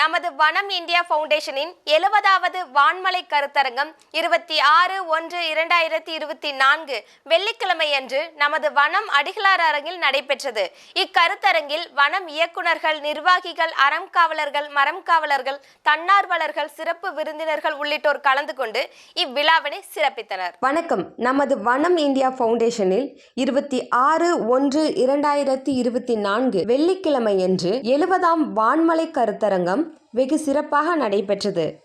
நமது வனம் இந்தியா ஃபவுண்டேஷனின் எழுபதாவது வான்மலை கருத்தரங்கம் இருபத்தி ஆறு ஒன்று இரண்டாயிரத்தி இருபத்தி நான்கு வெள்ளிக்கிழமையன்று நமது வனம் அடிகளார் அரங்கில் நடைபெற்றது. இக்கருத்தரங்கில் வனம் இயக்குனர்கள் நிர்வாகிகள் அறம் காவலர்கள் மரம் காவலர்கள் தன்னார்வலர்கள் சிறப்பு விருந்தினர்கள் உள்ளிட்டோர் கலந்து கொண்டு இவ்விழாவினை சிறப்பித்தனர். வணக்கம். நமது வனம் இந்தியா ஃபவுண்டேஷனில் இருபத்தி ஆறு ஒன்று இரண்டாயிரத்தி இருபத்தி நான்கு வெள்ளிக்கிழமையன்று எழுபதாம் வான்மலை கருத்தரங்கம் வெகு சிறப்பாக நடைபெற்றது.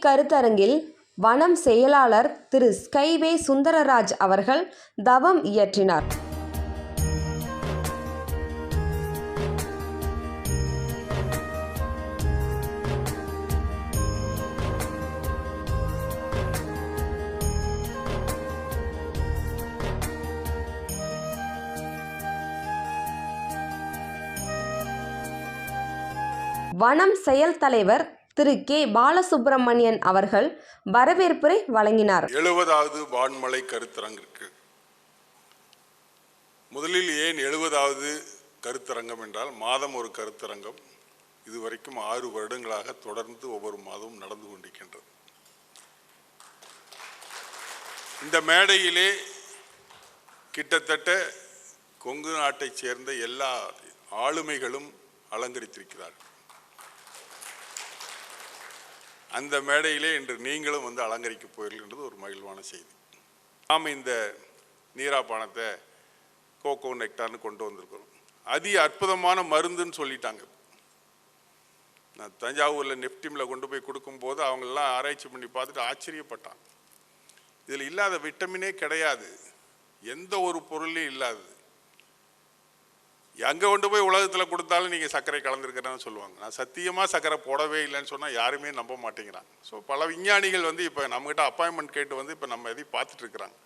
இக்கருத்தரங்கில் வனம் செயலாளர் திரு. ஸ்கைவே சுந்தரராஜ் அவர்கள் தவம் இயற்றினார். வனம் செயல் தலைவர் திரு கே. பாலசுப்பிரமணியன் அவர்கள் வரவேற்புரை வழங்கினார். எழுபதாவது வான்மலை கருத்தரங்கிற்கு. முதலில் ஏன் எழுபதாவது கருத்தரங்கம் என்றால் மாதம் ஒரு கருத்தரங்கம். இதுவரைக்கும் ஆறு வருடங்களாக தொடர்ந்து ஒவ்வொரு மாதமும் நடந்து கொண்டிருக்கின்றது. இந்த மேடையிலே கிட்டத்தட்ட கொங்கு நாட்டைச் சேர்ந்த எல்லா ஆளுமைகளும் அலங்கரித்திருக்கிறார்கள். அந்த மேடையிலே இன்று நீங்களும் வந்து அலங்கரிக்க போயிருக்கின்றது ஒரு மகிழ்வான செய்தி. நாம் இந்த நீராப்பானத்தை கோகோ நெக்டார்னு கொண்டு வந்திருக்கிறோம். அதி அற்புதமான மருந்துன்னு சொல்லிட்டாங்க. நான் தஞ்சாவூரில் நெப்டிமில் கொண்டு போய் கொடுக்கும்போது அவங்களாம் ஆராய்ச்சி பண்ணி பார்த்துட்டு ஆச்சரியப்பட்டான் இதில் இல்லாத விட்டமினே கிடையாது. எந்த ஒரு பொருளையும் இல்லாதது. எங்கே கொண்டு போய் உலகத்தில் கொடுத்தாலும் நீங்கள் சர்க்கரை கலந்துருக்கிறேன்னு சொல்லுவாங்க. நான் சத்தியமாக சர்க்கரை போடவே இல்லைன்னு சொன்னால் யாருமே நம்ப மாட்டேங்கிறாங்க. ஸோ பல விஞ்ஞானிகள் வந்து இப்போ நம்மகிட்ட அப்பாயின்மெண்ட் கேட்டு வந்து இப்போ நம்ம எதையும் பார்த்துட்ருக்குறாங்க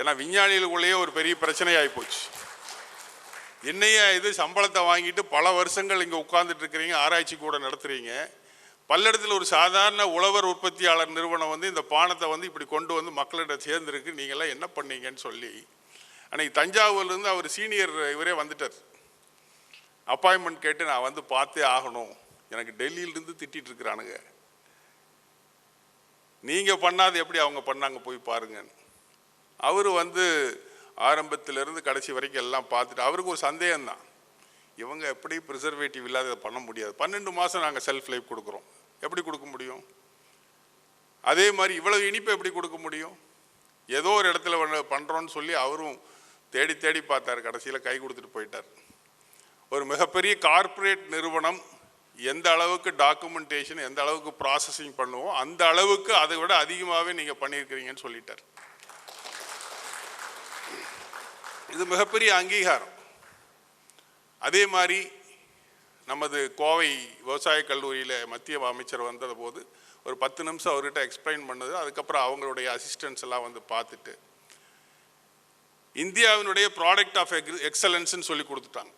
ஏன்னா விஞ்ஞானிகளுக்குள்ளேயே ஒரு பெரிய பிரச்சனையாகி போச்சு. என்னைய இது சம்பளத்தை வாங்கிட்டு பல வருஷங்கள் இங்கே உட்கார்ந்துட்டு இருக்கிறீங்க ஆராய்ச்சி கூட நடத்துகிறீங்க பல்லடத்தில் ஒரு சாதாரண உழவர் உற்பத்தியாளர் நிறுவனம் வந்து இந்த பானத்தை வந்து இப்படி கொண்டு வந்து மக்களிடம் சேர்ந்துருக்கு. நீங்களாம் என்ன பண்ணீங்கன்னு சொல்லி அன்னைக்கு தஞ்சாவூர்லேருந்து அவர் சீனியர் இவரே வந்துட்டார். அப்பாயின்மெண்ட் கேட்டு நான் வந்து பார்த்தே ஆகணும். எனக்கு டெல்லியிலிருந்து திட்டிகிட்டு இருக்கிறானுங்க நீங்கள் பண்ணாது எப்படி அவங்க பண்ணாங்க போய் பாருங்கன்னு அவர் வந்து ஆரம்பத்திலேருந்து கடைசி வரைக்கும் எல்லாம் பார்த்துட்டு அவருக்கு ஒரு சந்தேகம்தான். இவங்க எப்படி ப்ரிசர்வேட்டிவ் இல்லாத இதை பண்ண முடியாது. பன்னெண்டு மாதம் நாங்கள் செல்ஃப் லைஃப் கொடுக்குறோம். எப்படி கொடுக்க முடியும்? அதே மாதிரி இவ்வளவு இனிப்பை எப்படி கொடுக்க முடியும்? ஏதோ ஒரு இடத்துல பண்ணுறோன்னு சொல்லி அவரும் தேடி தேடி பார்த்தார். கடைசியில் கை கொடுத்துட்டு போயிட்டார். ஒரு மிகப்பெரிய கார்ப்பரேட் நிறுவனம் எந்த அளவுக்கு டாக்குமெண்டேஷன் எந்த அளவுக்கு ப்ராசஸிங் பண்ணுவோம் அந்த அளவுக்கு அதை விட அதிகமாகவே நீங்கள் பண்ணியிருக்கிறீங்கன்னு சொல்லிட்டார். இது மிகப்பெரிய அங்கீகாரம். அதே மாதிரி நமது கோவை விவசாய கல்லூரியில் மத்திய அமைச்சர் வந்தது போது ஒரு பத்து நிமிஷம் அவர்கிட்ட எக்ஸ்பிளைன் பண்ணது அதுக்கப்புறம் அவங்களுடைய அசிஸ்டன்ஸ் எல்லாம் வந்து பார்த்துட்டு இந்தியாவினுடைய ப்ராடக்ட் ஆஃப் எக்ஸலன்ஸ்னு சொல்லி கொடுத்துட்டாங்க.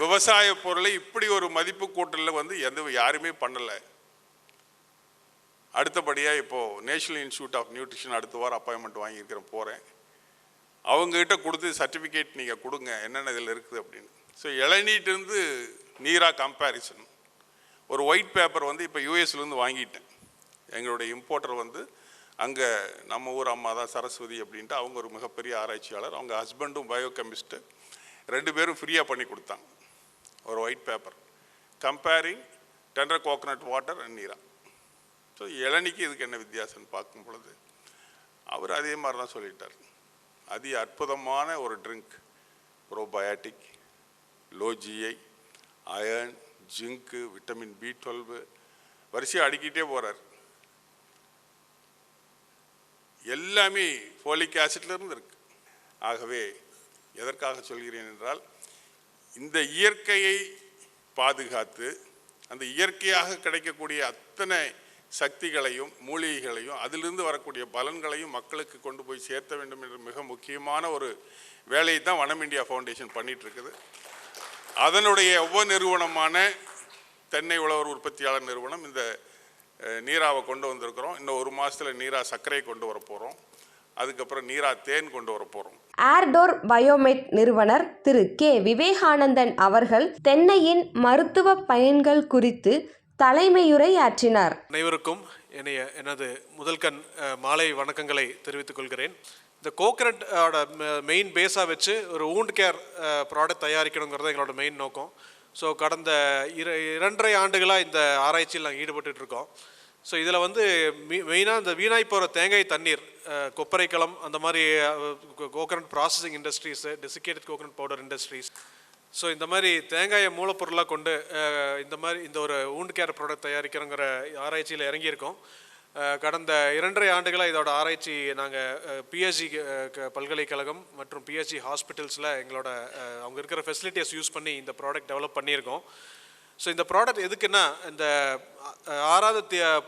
விவசாய பொருளை இப்படி ஒரு மதிப்பு கூட்டலில் வந்து எந்த யாருமே பண்ணலை. அடுத்தபடியாக இப்போது நேஷனல் இன்ஸ்டியூட் ஆஃப் நியூட்ரிஷன் அடுத்த வாரம் அப்பாயின்மெண்ட் வாங்கியிருக்கிறேன் போகிறேன் அவங்ககிட்ட கொடுத்து சர்டிஃபிகேட் நீங்கள் கொடுங்க என்னென்ன இதில் இருக்குது அப்படின்னு. ஸோ இளநீட்டிருந்து நீரா கம்பேரிசன் ஒரு ஒயிட் பேப்பர் வந்து இப்போ யூஎஸ்லேருந்து வாங்கிட்டேன். எங்களுடைய இம்போர்ட்டர் வந்து அங்கே நம்ம ஊர் அம்மா தான் சரஸ்வதி அப்படின்ட்டு அவங்க ஒரு மிகப்பெரிய ஆராய்ச்சியாளர் அவங்க ஹஸ்பண்டும் பயோகெமிஸ்ட்டு ரெண்டு பேரும் ஃப்ரீயாக பண்ணி கொடுத்தாங்க. ஒரு white paper comparing tender coconut water and neera so இளநிக்கு இதுக்கு என்ன வித்தியாசம்னு பார்க்கும் பொழுது அவர் அதே மாதிரி தான் சொல்லிட்டார். அதி அற்புதமான ஒரு drink probiotic low GI iron zinc vitamin B twelve வரிசையாக அடிக்கிட்டே போகிறார் எல்லாமே ஃபோலிக் ஆசிட்லேருந்து இருக்கு. ஆகவே எதற்காக சொல்கிறேன் என்றால் இந்த இயற்கையை பாதுகாத்து அந்த இயற்கையாக கிடைக்கக்கூடிய அத்தனை சக்திகளையும் மூலிகைகளையும் அதிலிருந்து வரக்கூடிய பலன்களையும் மக்களுக்கு கொண்டு போய் சேர்த்த வேண்டும் என்ற மிக முக்கியமான ஒரு வேலையை தான் வனம் இந்தியா ஃபவுண்டேஷன் பண்ணிகிட்ருக்குது இருக்குது அதனுடைய ஒவ்வொரு நிறுவனமான தென்னை உழவர் உற்பத்தியாளர் நிறுவனம் இந்த நீராவை கொண்டு வந்திருக்கிறோம். இன்னும் ஒரு மாதத்தில் நீரா சர்க்கரையை கொண்டு வர போகிறோம் அதுக்கப்புறம் நீரா தேன் கொண்டு வர போகிறோம் ஏர்டோர் பயோமெட் நிறுவனர் திரு கே. விவேகானந்தன் அவர்கள் தென்னையின் மருத்துவ பயன்கள் குறித்து தலைமையுரையாற்றினார் அனைவருக்கும் என்னைய எனது முதல் கண் அஹ், மாலை வணக்கங்களை தெரிவித்துக் கொள்கிறேன். இந்த கோகனட்டோட மெயின் பேஸாக வச்சு ஒரு ஊண்ட் கேர் ப்ராடக்ட் தயாரிக்கணுங்கிறது எங்களோட மெயின் நோக்கம். ஸோ கடந்த இர இரண்டரை ஆண்டுகளாக இந்த ஆராய்ச்சியில் நாங்கள் ஈடுபட்டுட்டு இருக்கோம். ஸோ இதில் வந்து மெயினாக இந்த வீணாய் போகிற தேங்காய் தண்ணீர் கொப்பரைக்களம் அந்த மாதிரி coconut processing industries desiccated coconut powder industries so இந்த மாதிரி தேங்காயை மூலப்பொருளாக கொண்டு இந்த மாதிரி இந்த ஒரு ஊண்டு கேர் ப்ராடக்ட் தயாரிக்கிறோங்கிற ஆராய்ச்சியில் இறங்கியிருக்கோம். கடந்த இரண்டரை ஆண்டுகளாக இதோட ஆராய்ச்சி நாங்கள் பிஎஸ்சி பல்கலைக்கழகம் மற்றும் பிஎஸ்சி ஹாஸ்பிட்டல்ஸில் எங்களோட அவங்க இருக்கிற ஃபெசிலிட்டிஸ் யூஸ் பண்ணி இந்த ப்ராடக்ட் டெவலப் பண்ணியிருக்கோம். ஸோ இந்த ப்ராடக்ட் எதுக்குன்னா இந்த அஹ், ஆறாத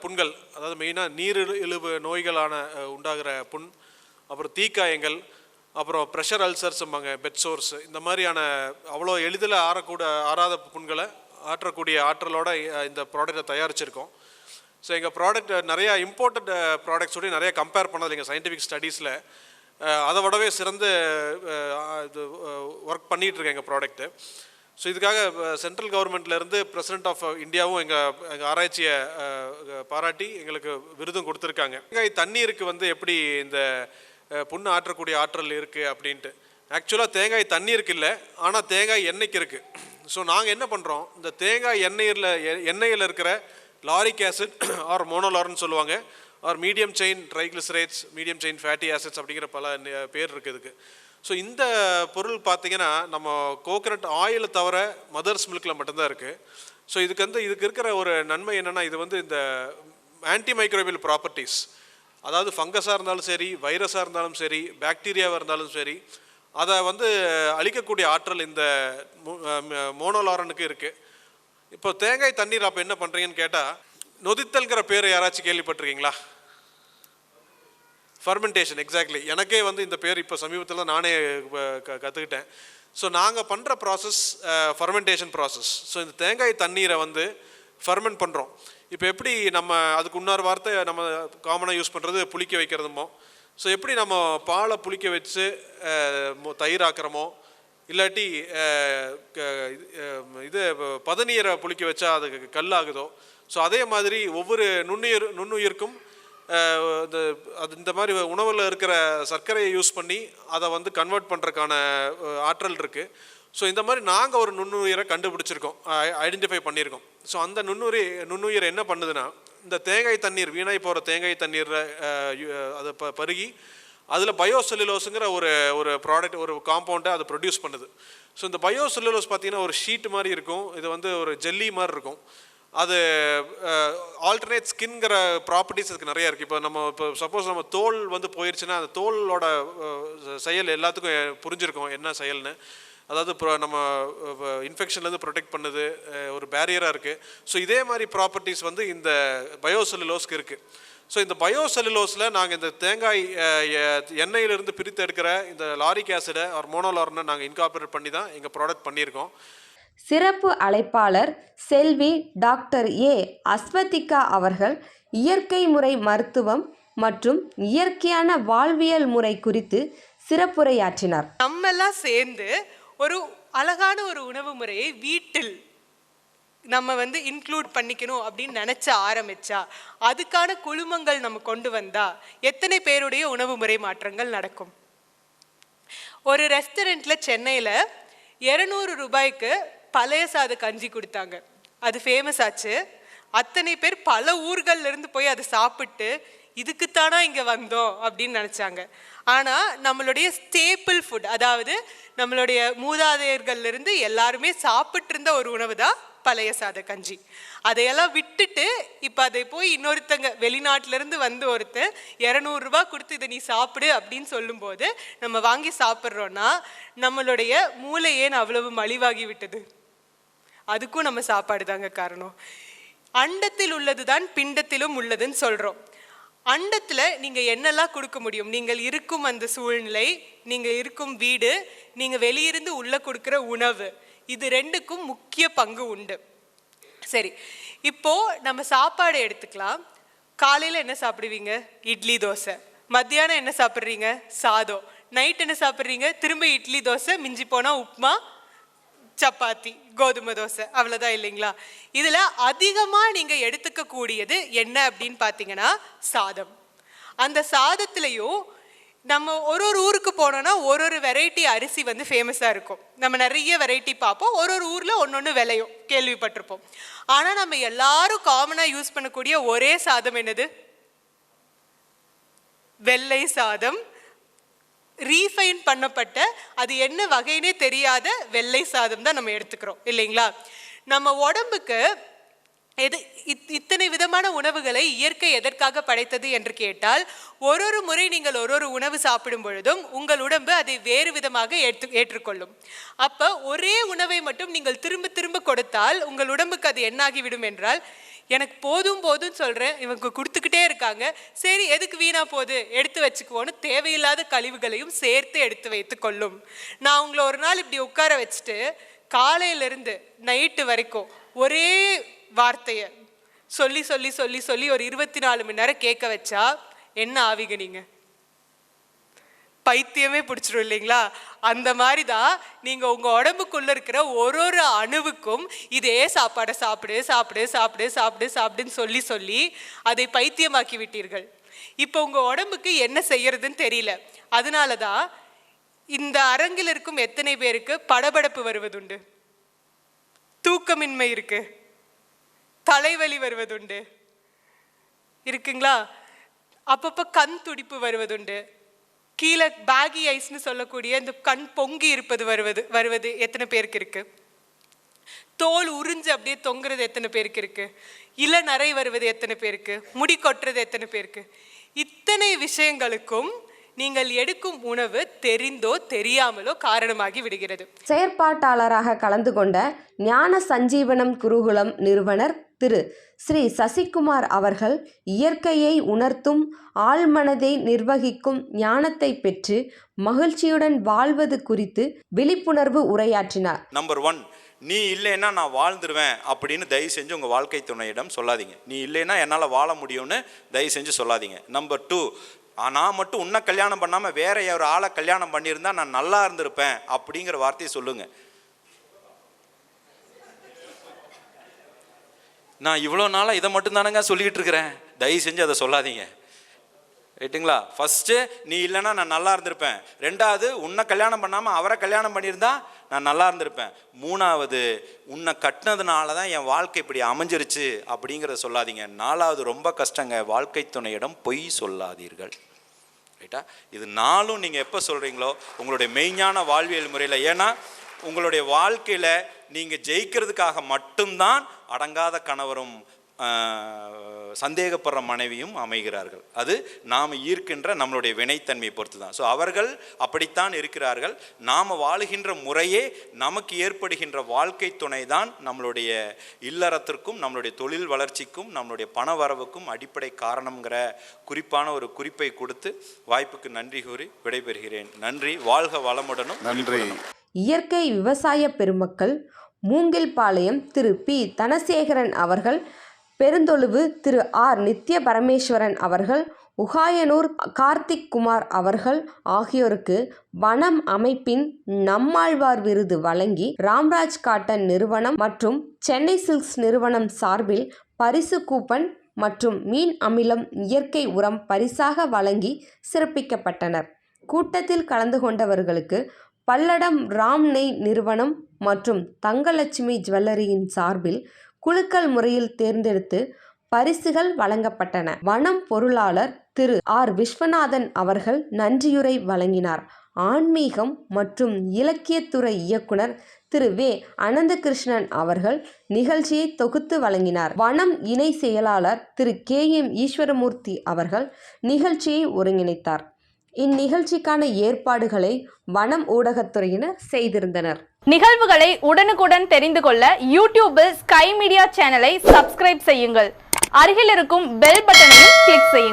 புண்கள் அதாவது மெயினாக நீர் இழுவு நோய்களான உண்டாகிற புண் அப்புறம் தீக்காயங்கள் அப்புறம் ப்ரெஷர் அல்சர்ஸும்பாங்க பெட் சோர்ஸ் இந்த மாதிரியான அவ்வளோ எளிதில் ஆறக்கூட ஆறாத புண்களை ஆற்றக்கூடிய ஆற்றலோட இந்த ப்ராடக்ட்டை தயாரிச்சிருக்கோம். ஸோ எங்கள் ப்ராடக்ட் நிறையா இம்போர்ட்டட் ப்ராடக்ட்ஸோடய நிறைய கம்பேர் பண்ணது எங்கள் சயின்டிஃபிக் ஸ்டடீஸில் அதை விடவே சிறந்து இது ஒர்க் பண்ணிகிட்டு எங்கள் ப்ராடக்ட்டு ஸோ இதுக்காக சென்ட்ரல் கவர்மெண்ட்லேருந்து பிரசிடென்ட் ஆஃப் இந்தியாவும் எங்கள் எங்கள் ஆராய்ச்சியை பாராட்டி எங்களுக்கு விருதும் கொடுத்துருக்காங்க. தேங்காய் தண்ணீருக்கு வந்து எப்படி இந்த புண்ணு ஆற்றக்கூடிய ஆற்றல் இருக்குது அப்படின்ட்டு. ஆக்சுவலாக தேங்காய் தண்ணீருக்கு இல்லை ஆனால் தேங்காய் எண்ணெய்க்கு இருக்குது ஸோ நாங்கள் என்ன பண்ணுறோம் இந்த தேங்காய் எண்ணெயில் எண்ணெயில் இருக்கிற லாரிக் ஆசிட் ஆர் மோனோலார்னு சொல்லுவாங்க. Or medium chain triglycerides medium chain fatty acids அப்படிங்கிற பல பேர் இருக்குது இதுக்கு. ஸோ இந்த பொருள் பார்த்தீங்கன்னா நம்ம கோகனட் ஆயிலை தவிர மதர்ஸ் மில்கில் மட்டும்தான் இருக்குது ஸோ இதுக்கு வந்து இதுக்கு இருக்கிற ஒரு நன்மை என்னென்னா இது வந்து இந்த ஆன்டி மைக்ரோபியல் ப்ராப்பர்ட்டிஸ் அதாவது ஃபங்கஸாக இருந்தாலும் சரி வைரஸாக இருந்தாலும் சரி பாக்டீரியாவாக இருந்தாலும் சரி அதை வந்து அழிக்கக்கூடிய ஆற்றல் இந்த மோனோலாரனுக்கு இருக்குது இப்போ தேங்காய் தண்ணீர் அப்போ என்ன பண்ணுறீங்கன்னு கேட்டால் நொதித்தல்கிற பேர் யாராச்சும் கேள்விப்பட்டிருக்கீங்களா? ஃபர்மெண்டேஷன் எக்ஸாக்ட்லி எனக்கே வந்து இந்த பேர் இப்போ சமீபத்தில் நானே கற்றுக்கிட்டேன் ஸோ நாங்கள் பண்ணுற ப்ராசஸ் ஃபர்மெண்டேஷன் ப்ராசஸ் ஸோ இந்த தேங்காய் தண்ணீரை வந்து ஃபர்மெண்ட் பண்ணுறோம் இப்போ எப்படி நம்ம அதுக்கு இன்னொரு வார்த்தை நம்ம காமனாக யூஸ் பண்ணுறது புளிக்க வைக்கிறதுமோ? ஸோ எப்படி நம்ம பாலை புளிக்க வச்சு தயிர் ஆக்கிறோமோ? தயிராக்குறோமோ இல்லாட்டி க- இது, பதநீரை புளிக்க வச்சா அது கல்லாகுதோ? ஸோ அதே மாதிரி ஒவ்வொரு நுண்ணுயிர் நுண்ணுயிருக்கும் அது இந்த மாதிரி உணவில் இருக்கிற சர்க்கரையை யூஸ் பண்ணி அதை வந்து கன்வெர்ட் பண்ணுறதுக்கான ஆற்றல் இருக்குது ஸோ இந்த மாதிரி நாங்கள் ஒரு நுண்ணுயிரை கண்டுபிடிச்சிருக்கோம். ஐடென்டிஃபை பண்ணியிருக்கோம். ஸோ அந்த நுண்ணுயிரி நுண்ணுயிர் என்ன பண்ணுதுன்னா இந்த தேங்காய் தண்ணீர் வீணாய் போகிற தேங்காய் தண்ணீரை அதை ப பருகி அதில் பயோசெல்லுலோஸுங்கிற ஒரு ஒரு ப்ராடக்ட் ஒரு காம்பவுண்டை அதை ப்ரொடியூஸ் பண்ணுது. ஸோ இந்த பயோசெல்லுலோஸ் பார்த்தீங்கன்னா ஒரு ஷீட் மாதிரி இருக்கும். இது வந்து ஒரு ஜெல்லி மாதிரி இருக்கும். அது ஆல்டர்னேட் ஸ்கின்ங்கிற ப்ராப்பர்ட்டிஸ் அதுக்கு நிறைய இருக்குது இப்போ நம்ம இப்போ சப்போஸ் நம்ம தோல் வந்து போயிடுச்சுன்னா அந்த தோலோட செயல் எல்லாத்துக்கும் புரிஞ்சிருக்கும் என்ன செயல்னு. அதாவது இப்போ நம்ம இன்ஃபெக்ஷன்லேருந்து ப்ரொடெக்ட் பண்ணுது ஒரு பேரியராக இருக்குது ஸோ இதே மாதிரி ப்ராப்பர்ட்டிஸ் வந்து இந்த பயோசெல்லுலோஸ்க்கு இருக்குது ஸோ இந்த பயோசெல்லுலோஸில் நாங்கள் இந்த தேங்காய் எண்ணெயிலிருந்து பிரித்து எடுக்கிற இந்த லாரிக் ஆசிடை ஒரு மோனோலார்னை நாங்கள் இன்கார்பரேட் பண்ணி தான் எங்கள் ப்ராடக்ட் பண்ணியிருக்கோம். சிறப்பு அழைப்பாளர் செல்வி டாக்டர் ஏ. அஸ்வதிகா அவர்கள் இயற்கை முறை மருத்துவம் மற்றும் இயற்கையான வாழ்வியல் முறை குறித்து சிறப்புரையாற்றினார். நம்மெல்லாம் சேர்ந்து ஒரு அழகான ஒரு உணவு முறையை வீட்டில் நம்ம வந்து இன்க்ளூட் பண்ணிக்கணும் அப்படின்னு நினச்ச ஆரம்பிச்சா அதுக்கான குழுமங்கள் நம்ம கொண்டு வந்தா எத்தனை பேருடைய உணவு முறை மாற்றங்கள் நடக்கும்? ஒரு ரெஸ்டாரண்ட்ல சென்னையில இரநூறு ரூபாய்க்கு பழைய சாத கஞ்சி கொடுத்தாங்க. அது ஃபேமஸ் ஆச்சு. அத்தனை பேர் பல ஊர்கள்லேருந்து போய் அதை சாப்பிட்டு இதுக்குத்தானா இங்கே வந்தோம்? அப்படின்னு நினச்சாங்க. ஆனால் நம்மளுடைய ஸ்டேபிள் ஃபுட் அதாவது நம்மளுடைய மூதாதையர்கள்லேருந்து எல்லாருமே சாப்பிட்டு இருந்த ஒரு உணவு தான் பழைய சாத கஞ்சி. அதையெல்லாம் விட்டுட்டு இப்போ அதை போய் இன்னொருத்தங்க வெளிநாட்டிலேருந்து வந்து ஒருத்தன் இரநூறுபா கொடுத்து இதை நீ சாப்பிடு அப்படின்னு சொல்லும்போது நம்ம வாங்கி சாப்பிட்றோன்னா நம்மளுடைய மூளை ஏன் அவ்வளவு மலிவாகி விட்டது. அதுக்கும் நம்ம சாப்பாடு தாங்க காரணம். அண்டத்தில் உள்ளது தான் பிண்டத்திலும் உள்ளதுன்னு சொல்கிறோம் அண்டத்தில் நீங்கள் என்னெல்லாம் கொடுக்க முடியும்? நீங்கள் இருக்கும் அந்த சூழ்நிலை நீங்கள் இருக்கும் வீடு நீங்கள் வெளியிருந்து உள்ளே கொடுக்குற உணவு இது ரெண்டுக்கும் முக்கிய பங்கு உண்டு. சரி இப்போது நம்ம சாப்பாடு எடுத்துக்கலாம். காலையில் என்ன சாப்பிடுவீங்க? இட்லி தோசை. மத்தியானம் என்ன சாப்பிட்றீங்க? சாதம். நைட் என்ன சாப்பிட்றீங்க? திரும்ப இட்லி தோசை மிஞ்சி போனால் உப்புமா சப்பாத்தி கோதுமை தோசை அவ்வளோதான் இல்லைங்களா? இதில் அதிகமாக நீங்கள் எடுத்துக்கக்கூடியது என்ன அப்படின்னு பார்த்தீங்கன்னா சாதம். அந்த சாதத்துலேயும் நம்ம ஒரு ஒரு ஊருக்கு போனோன்னா ஒரு ஒரு வெரைட்டி அரிசி வந்து ஃபேமஸாக இருக்கும். நம்ம நிறைய வெரைட்டி பார்ப்போம். ஒரு ஒரு ஊரில் ஒன்று ஒன்று விளையும். கேள்விப்பட்டிருப்போம். ஆனால் நம்ம எல்லாரும் காமனாக யூஸ் பண்ணக்கூடிய ஒரே சாதம் என்னது? வெள்ளை சாதம் ரீஃபைன் பண்ணப்பட்ட அது என்ன வகைனே தெரியாத வெள்ளை சாதம் தான் நம்ம எடுத்துக்கிறோம் இல்லைங்களா? நம்ம உடம்புக்கு எது இத்- இத்தனை விதமான உணவுகளை இயற்கை எதற்காக படைத்தது என்று கேட்டால் ஒரு ஒரு முறை நீங்கள் ஒரு ஒரு உணவு சாப்பிடும் பொழுதும் உங்கள் உடம்பு அதை வேறு விதமாக ஏற்று ஏற்றுக்கொள்ளும். அப்போ ஒரே உணவை மட்டும் நீங்கள் திரும்ப திரும்ப கொடுத்தால் உங்கள் உடம்புக்கு அது என்னாகிவிடும் என்றால் எனக்கு போதும் போதும் சொல்கிறேன் இவங்க கொடுத்துக்கிட்டே இருக்காங்க. சரி எதுக்கு வீணா போகுது? எடுத்து வச்சுக்குவோன்னு தேவையில்லாத கழிவுகளையும் சேர்த்து எடுத்து வைத்து கொள்ளும். நான் உங்களை ஒரு நாள் இப்படி உட்கார வச்சுட்டு காலையிலேருந்து நைட்டு வரைக்கும் ஒரே வார்த்தையை சொல்லி சொல்லி சொல்லி சொல்லி ஒரு இருபத்தி நாலு மணி நேரம் கேட்க வச்சா என்ன ஆவிங்க நீங்கள் பைத்தியமே பிடிச்சிரும் இல்லைங்களா? அந்த மாதிரி தான் நீங்கள் உங்கள் உடம்புக்குள்ளே இருக்கிற ஒரு ஒரு அணுவுக்கும் இதே சாப்பாடை சாப்பிடு சாப்பிடு சாப்பிடு சாப்பிடு சாப்பிடுன்னு சொல்லி சொல்லி அதை பைத்தியமாக்கி விட்டீர்கள். இப்போ உங்கள் உடம்புக்கு என்ன செய்யறதுன்னு தெரியல. அதனால தான் இந்த அரங்கில் இருக்கும் எத்தனை பேருக்கு படபடப்பு வருவதுண்டு? தூக்கமின்மை இருக்கு. தலைவலி வருவதுண்டு. இருக்குங்களா? அப்பப்போ கண் துடிப்பு வருவதுண்டு. கீழே பேகி ஐஸ்னு சொல்லக்கூடிய இந்த கண் பொங்கி இருப்பது வருவது வருவது எத்தனை பேருக்கு இருக்கு? தோல் உறிஞ்சு அப்படியே தொங்குறது எத்தனை பேருக்கு இருக்கு? இள நரை வருவது எத்தனை பேருக்கு? முடி கொட்டுறது எத்தனை பேருக்கு? இத்தனை விஷயங்களுக்கும் நீங்கள் எடுக்கும் உணவு தெரிந்தோ தெரியாமலோ காரணமாகி விடுகிறது. செயற்பாட்டாளராக கலந்து கொண்ட ஞான சஞ்சீவனம் குருகுலம் நிறுவனர் திரு ஸ்ரீ சசிகுமார் அவர்கள் இயற்கையை உணர்த்தும் ஆழ்மனதை நிர்வகிக்கும் ஞானத்தை பெற்று மகிழ்ச்சியுடன் வாழ்வது குறித்து விழிப்புணர்வு உரையாற்றினார். நம்பர் ஒன் நீ இல்லைன்னா நான் வாழ்ந்துருவேன் அப்படின்னு தயவு செஞ்சு உங்கள் வாழ்க்கை துணையிடம் சொல்லாதீங்க. நீ இல்லைன்னா என்னால் வாழ முடியும்னு தயவு செஞ்சு சொல்லாதீங்க. நம்பர் டூ நான் மட்டும் உன்னை கல்யாணம் பண்ணாமல் வேற ஒரு ஆளை கல்யாணம் பண்ணியிருந்தா நான் நல்லா இருந்திருப்பேன் அப்படிங்கிற வார்த்தையை சொல்லுங்கள் நான் இவ்வளோ நாளாக இதை மட்டும் தானங்க சொல்லிக்கிட்டு இருக்கிறேன். தயவு செஞ்சு அதை சொல்லாதீங்க. ரைட்டுங்களா ஃபஸ்ட்டு நீ இல்லைன்னா நான் நல்லா இருந்திருப்பேன். ரெண்டாவது உன்னை கல்யாணம் பண்ணாமல் அவரை கல்யாணம் பண்ணியிருந்தா நான் நல்லா இருந்திருப்பேன். மூணாவது உன்னை கட்டினதுனால தான் என் வாழ்க்கை இப்படி அமைஞ்சிருச்சு அப்படிங்கிறத சொல்லாதீங்க. நாலாவது ரொம்ப கஷ்டங்க. வாழ்க்கை துணையிடம் பொய் சொல்லாதீர்கள். ரைட்டா இது நாளும் நீங்கள் எப்போ சொல்கிறீங்களோ உங்களுடைய மெய்ஞான வாழ்வியல் முறையில். ஏன்னா உங்களுடைய வாழ்க்கையில் நீங்கள் ஜெயிக்கிறதுக்காக மட்டும்தான் அடங்காத கணவரும் சந்தேகப்படுற மனைவியும் அமைகிறார்கள். அது நாம் ஈர்க்கின்ற நம்மளுடைய வினைத்தன்மையை பொறுத்து தான் ஸோ அவர்கள் அப்படித்தான் இருக்கிறார்கள். நாம் வாழுகின்ற முறையே நமக்கு ஏற்படுகின்ற வாழ்க்கை துணை தான் நம்மளுடைய இல்லறத்திற்கும் நம்மளுடைய தொழில் வளர்ச்சிக்கும் நம்மளுடைய பண வரவுக்கும் அடிப்படை காரணங்கிற குறிப்பான ஒரு குறிப்பை கொடுத்து வாய்ப்புக்கு நன்றி கூறி விடைபெறுகிறேன். நன்றி. வாழ்க வளமுடனும். நன்றி. இயற்கை விவசாய பெருமக்கள் மூங்கில்பாளையம் திரு. பி. தனசேகரன் அவர்கள் பெருந்தொழுவு திரு. ஆர். நித்ய பரமேஸ்வரன் அவர்கள் உகாயனூர் கார்த்திக் குமார் அவர்கள் ஆகியோருக்கு வனம் அமைப்பின் நம்மாழ்வார் விருது வழங்கி ராம்ராஜ் காட்டன் நிறுவனம் மற்றும் சென்னை சில்க்ஸ் நிறுவனம் சார்பில் பரிசு கூப்பன் மற்றும் மீன் அமிலம் இயற்கை உரம் பரிசாக வழங்கி சிறப்பிக்கப்பட்டனர். கூட்டத்தில் கலந்து கொண்டவர்களுக்கு பல்லடம் ராம் நெய் நிறுவனம் மற்றும் தங்கலட்சுமி ஜுவல்லரியின் சார்பில் குலுக்கல் முறையில் தேர்ந்தெடுத்து பரிசுகள் வழங்கப்பட்டன. வனம் பொருளாளர் திரு. ஆர். விஸ்வநாதன் அவர்கள் நன்றியுரை வழங்கினார். ஆன்மீகம் மற்றும் இலக்கியத்துறை இயக்குனர் திரு. வே. அனந்தகிருஷ்ணன் அவர்கள் நிகழ்ச்சியை தொகுத்து வழங்கினார். வனம் இணை செயலாளர் திரு. கே. எம். ஈஸ்வரமூர்த்தி அவர்கள் நிகழ்ச்சியை ஒருங்கிணைத்தார். இந்நிகழ்ச்சிக்கான ஏற்பாடுகளை வனம் ஊடகத்துறையினர் செய்திருந்தனர். நிகழ்வுகளை உடனுக்குடன் தெரிந்து கொள்ள யூடியூபில் ஸ்கை மீடியா சேனலை சப்ஸ்கிரைப் செய்யுங்கள். அருகில் இருக்கும் பெல் பட்டனையும் கிளிக் செய்யுங்கள்.